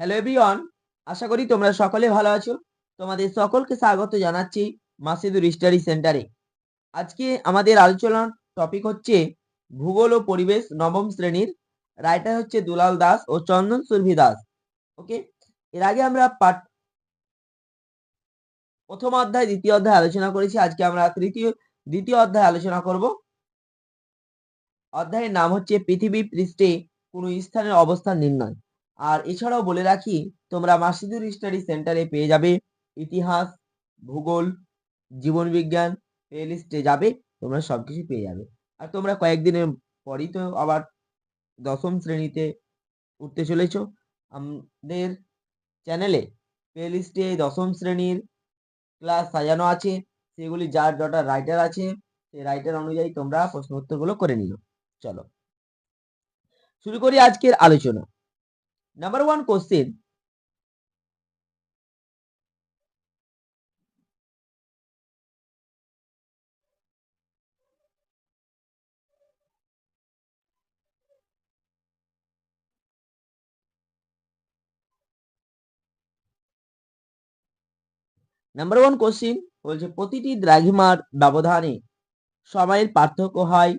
Hello everyone আশা করি তোমরা সকলে ভালো আছো। তোমাদের সকলকে স্বাগত জানাচ্ছি মাসিদুর স্টাডি সেন্টারে আজকে আমাদের আলোচনার টপিক হচ্ছে ভূগোল ও পরিবেশ নবম শ্রেণির। রাইটার হচ্ছে দুলাল দাস ও চন্দন সুরভি দাস। ওকে এর আগে আমরা পাঠ প্রথম অধ্যায়, দ্বিতীয় অধ্যায় আলোচনা করেছি। আজকে আমরা তৃতীয়, দ্বিতীয় অধ্যায় আলোচনা করব। অধ্যায়ের নাম হচ্ছে পৃথিবী পৃষ্ঠে কোনো স্থানের অবস্থান নির্ণয়। আর এছাড়াও বলে রাখি, তোমরা মাসিদুর স্টাডি সেন্টারে পেয়ে যাবে, ইতিহাস, ভূগোল, জীবন বিজ্ঞান প্লেলিস্টে যাবে, তোমরা সব কিছু পেয়ে যাবে। আর তোমরা কয়েকদিনের পরই তো আবার দশম শ্রেণীতে উঠতে চলেছ। আমাদের চ্যানেলে প্লেলিস্টে দশম শ্রেণির ক্লাস সাজানো আছে, সেগুলি যার যটা রাইটার আছে, সেই রাইটার অনুযায়ী তোমরা প্রশ্ন উত্তরগুলো করে নিও। চলো। শুরু করি আজকের আলোচনা। Number one question number one question বলছে, প্রতিটি দ্রাঘিমার ব্যবধানে সময়ের পার্থক্য হয়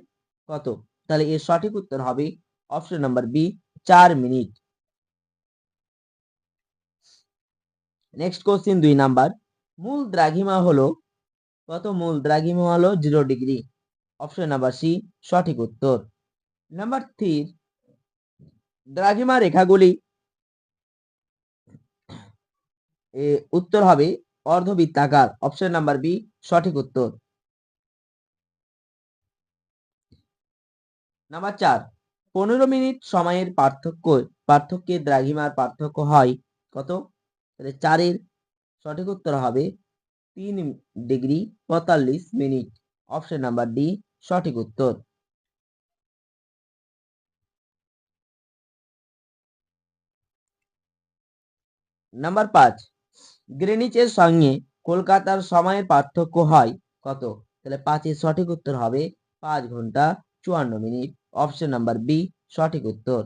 কত? তাহলে এর সঠিক উত্তর হবে অপশন নাম্বার বি চার মিনিট। নেক্সট কোশ্চিন দুই নাম্বার। মূল দ্রাঘিমা হলো, কত মূল দ্রাঘিমা হলো? Zero degree option number C সঠিক উত্তর। নাম্বার থ্রি দ্রাঘিমা রেখাগুলি উত্তর হবে অর্ধবৃত্তাকার। অপশন নাম্বার বি সঠিক উত্তর। নাম্বার চার, পনেরো মিনিট সময়ের পার্থক্য, পার্থক্যে দ্রাঘিমার পার্থক্য হয় কত? তাহলে চারের সঠিক উত্তর হবে তিন ডিগ্রি পঁয়তাল্লিশ মিনিট। অপশন নাম্বার ডি সঠিক উত্তর। নাম্বার পাঁচ, গ্রেনিচের সঙ্গে কলকাতার সময়ের পার্থক্য হয় কত? তাহলে পাঁচের সঠিক উত্তর হবে পাঁচ ঘণ্টা চুয়ান্ন মিনিট। অপশন নাম্বার বি সঠিক উত্তর।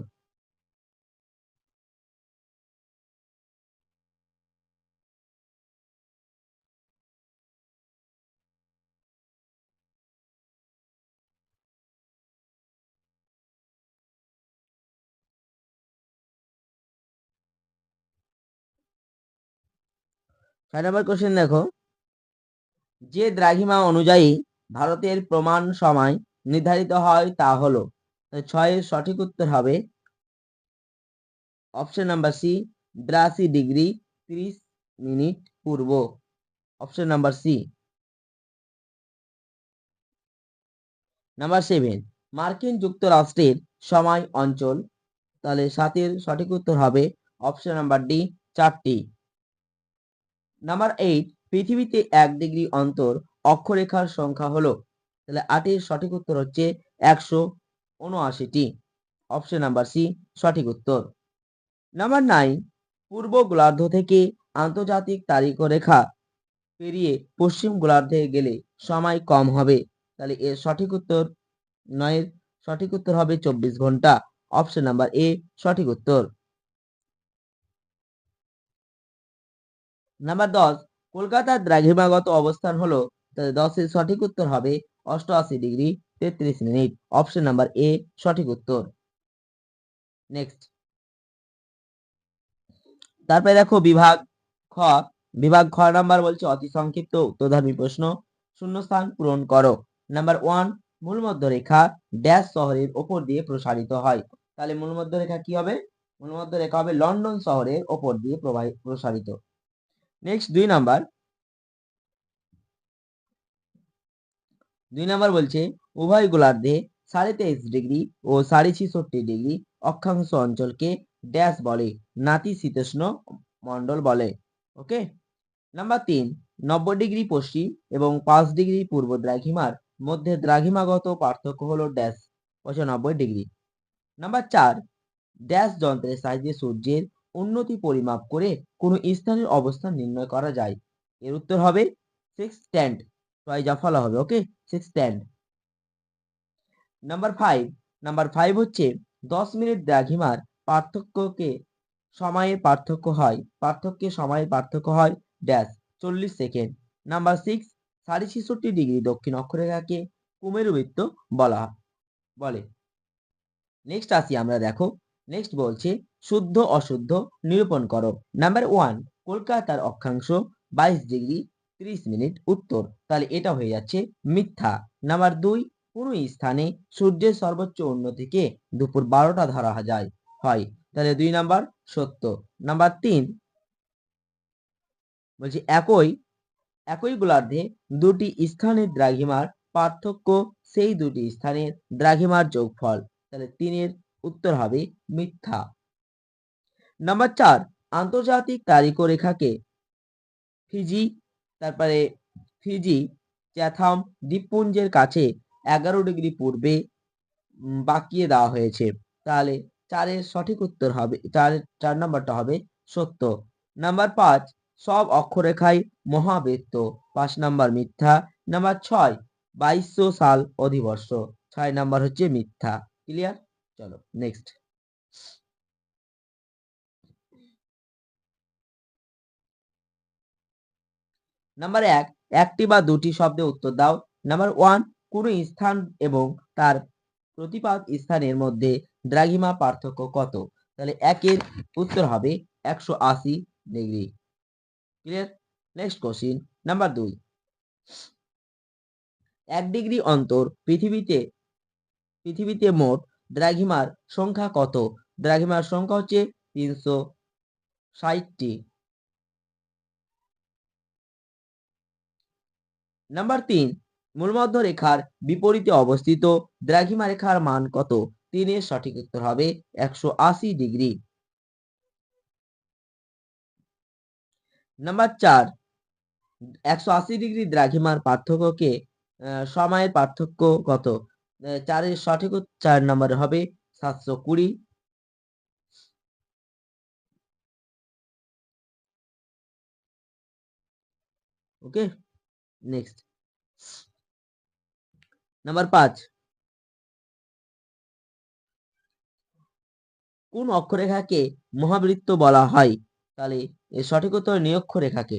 ছয় নম্বর কোশ্চেন দেখো। যে দ্রাঘিমা অনুযায়ী ভারতের প্রমাণ সময় নির্ধারিত হয় তা হলো, ছয়ের সঠিক উত্তর হবে অপশন নাম্বার সি বিরাশি ডিগ্রি তিরিশ মিনিট পূর্ব। Option number C number seven মার্কিন যুক্তরাষ্ট্রের সময় অঞ্চল, তাহলে সাতের সঠিক উত্তর হবে অপশন নাম্বার ডি চারটি। নাম্বার এইট পৃথিবীতে এক ডিগ্রি অন্তর অক্ষরেখার সংখ্যা হলো। তাহলে আটের সঠিক উত্তর হচ্ছে একশো উনআশিটি। অপশন নাম্বার সি সঠিক উত্তর। নাম্বার নাইন পূর্ব গোলার্ধ থেকে আন্তর্জাতিক তারিখ রেখা পেরিয়ে পশ্চিম গোলার্ধে গেলে সময় কম হবে। তাহলে এর সঠিক উত্তর, নয়ের সঠিক উত্তর হবে চব্বিশ ঘণ্টা। অপশন নাম্বার এ সঠিক উত্তর। নাম্বার দশ, কলকাতার দ্রাঘিমাগত অবস্থান হলো দশের সঠিক উত্তর হবে অষ্টআশি ডিগ্রি তেত্রিশ মিনিট অপশন নাম্বার এ সঠিক উত্তর। নেক্সট তারপরে দেখো বিভাগ খ। বিভাগ খ নাম্বার বলছে অতি সংক্ষিপ্ত উত্তরধর্মী প্রশ্ন। শূন্যস্থান পূরণ করো। নাম্বার ওয়ান মূলমধ্য রেখা ড্যাশ শহরের ওপর দিয়ে প্রসারিত হয়। তাহলে মূলমধ্য রেখা কি হবে? মূলমধ্য রেখা হবে লন্ডন শহরের ওপর দিয়ে প্রসারিত। নেক্সট দুই নাম্বার। দুই নাম্বার বলছে, উভয় গোলার্ধে সাড়ে তেইশ ডিগ্রি ও সাড়ে ছিষট্টি ডিগ্রি অক্ষাংশ অঞ্চলকে ড্যাশ বলে, নাতি শীতোষ্ণ মন্ডল বলে। ওকে? নাম্বার তিন, নব্বই ডিগ্রি পশ্চিম এবং পাঁচ ডিগ্রি পূর্ব দ্রাঘিমার মধ্যে দ্রাঘিমাগত পার্থক্য হলো ড্যাশ, পঁচানব্বই ডিগ্রি। নাম্বার চার, ড্যাশ যন্ত্রের সাহায্যে সূর্যের উন্নতি পরিমাপ করে কোনো স্থানের অবস্থান নির্ণয় করা যায়। এর উত্তর হবে সিক্স স্ট্যান্ড টয় জাফালা হবে okay six stand number five number five হচ্ছে দশ মিনিট দ্রাঘিমার পার্থক্যকে সময়ের পার্থক্য হয়। পার্থক্যে সময়ের পার্থক্য হয় ড্যাশ চল্লিশ সেকেন্ড নাম্বার সিক্স সাড়ে ছেষট্টি ডিগ্রি দক্ষিণ অক্ষরেখাকে কুমেরুবৃত্ত বলা বলে। নেক্সট আসি আমরা, দেখো। নেক্সট বলছে শুদ্ধ, অশুদ্ধ, নিরূপণ করো। নাম্বার ওয়ান কলকাতার অক্ষাংশ বাইশ ডিগ্রি ত্রিশ মিনিট উত্তর। তাহলে এটা হয়ে যাচ্ছে মিথ্যা। নাম্বার দুই, কোনো স্থানে সূর্যের সর্বোচ্চ উন্নতিকে দুপুর বারোটা ধরা যায়। হয়। তাহলে দুই নাম্বার সত্য। নাম্বার তিন, বলছি একই একই গোলার্ধে দুটি স্থানের দ্রাঘিমার পার্থক্য, সেই দুটি স্থানের দ্রাঘিমার যোগফল। তাহলে তিনের উত্তর হবে মিথ্যা। নাম্বার চার, আন্তর্জাতিক তারিখ রেখাকে ফিজি তারপরে ফিজি চ্যাথাম দ্বীপপুঞ্জের কাছে এগারো ডিগ্রি পূর্বে বাঁকিয়ে দেওয়া হয়েছে। তাহলে চারের সঠিক উত্তর হবে চারের চার নম্বরটা হবে সত্য। নাম্বার পাঁচ, সব অক্ষরেখায় মহাবৃত্ত। পাঁচ নাম্বার মিথ্যা। নাম্বার ছয়, বাইশশো সাল অধিবর্ষ। ছয় নাম্বার হচ্ছে মিথ্যা। ক্লিয়ার চলো নেক্সট নাম্বার এক, একটি বা দুটি শব্দে উত্তর দাও। নাম্বার ওয়ান কোনো স্থান এবং তার প্রতিপাদ স্থানের মধ্যে দ্রাঘিমা পার্থক্য কত? তাহলে একের উত্তর হবে একশো আশি degree clear next question number দুই। এক ডিগ্রি অন্তর পৃথিবীতে পৃথিবীতে মোট দ্রাঘিমার সংখ্যা কত? দ্রাঘিমার সংখ্যা হচ্ছে তিনশো ষাটটি। নাম্বার তিন, মূলমধ্য রেখার বিপরীতে অবস্থিত দ্রাঘিমা রেখার মান কত? তিনের সঠিক উত্তর হবে একশো আশি ডিগ্রি। নাম্বার চার, একশো আশি ডিগ্রি দ্রাঘিমার পার্থক্যকে সময়ের পার্থক্য কত? চারের সঠিক চার নম্বরে হবে সাতশো কুড়ি। ওকে নেক্সট নাম্বার পাঁচ. কোন অক্ষরেখাকে মহাবৃত্ত বলা হয়? তাহলে এর সঠিক উত্তর নিরক্ষরেখাকে।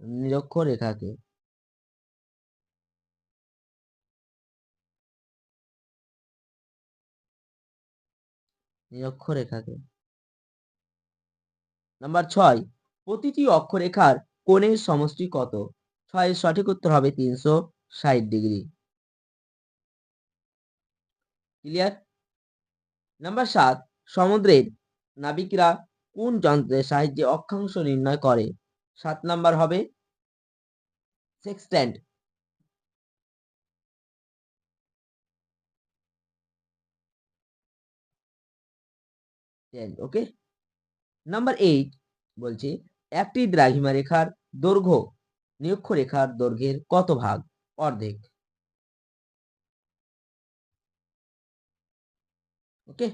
নিরক্ষরেখাকে। নিরক্ষরেখাকে। নাম্বার ছয়. প্রতিটি অক্ষরেখার কোণের সমষ্টি কত? ছয়ের সঠিক উত্তর হবে তিনশো ষাট ডিগ্রি। ক্লিয়ার নাম্বার সাত, সমুদ্রের নাবিকরা কোন যন্ত্রের সাহায্যে অক্ষাংশ নির্ণয় করে? সাত নাম্বার হবে সেক্সট্যান্ড ওকে নাম্বার এইট বলছে একটি দ্রাঘিমা রেখার দৈর্ঘ্য নিরক্ষরেখার দৈর্ঘ্যের কত ভাগ? অর্ধেক। ওকে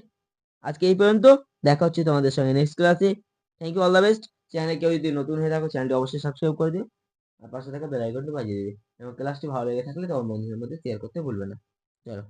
আজকে এই পর্যন্ত। দেখা হচ্ছে তোমাদের সঙ্গে নেক্সট ক্লাসে thank you all the best চ্যানেলে কেউ যদি নতুন হয়ে থাকো চ্যানেলটি অবশ্যই সাবস্ক্রাইব করে দিও। আর পাশে থাকা বেল আইকনটি বাজিয়ে দিবে এবং ক্লাসটি ভালো লেগে থাকলে তোমার বন্ধুদের মধ্যে শেয়ার করতে ভুলবে না। চলো।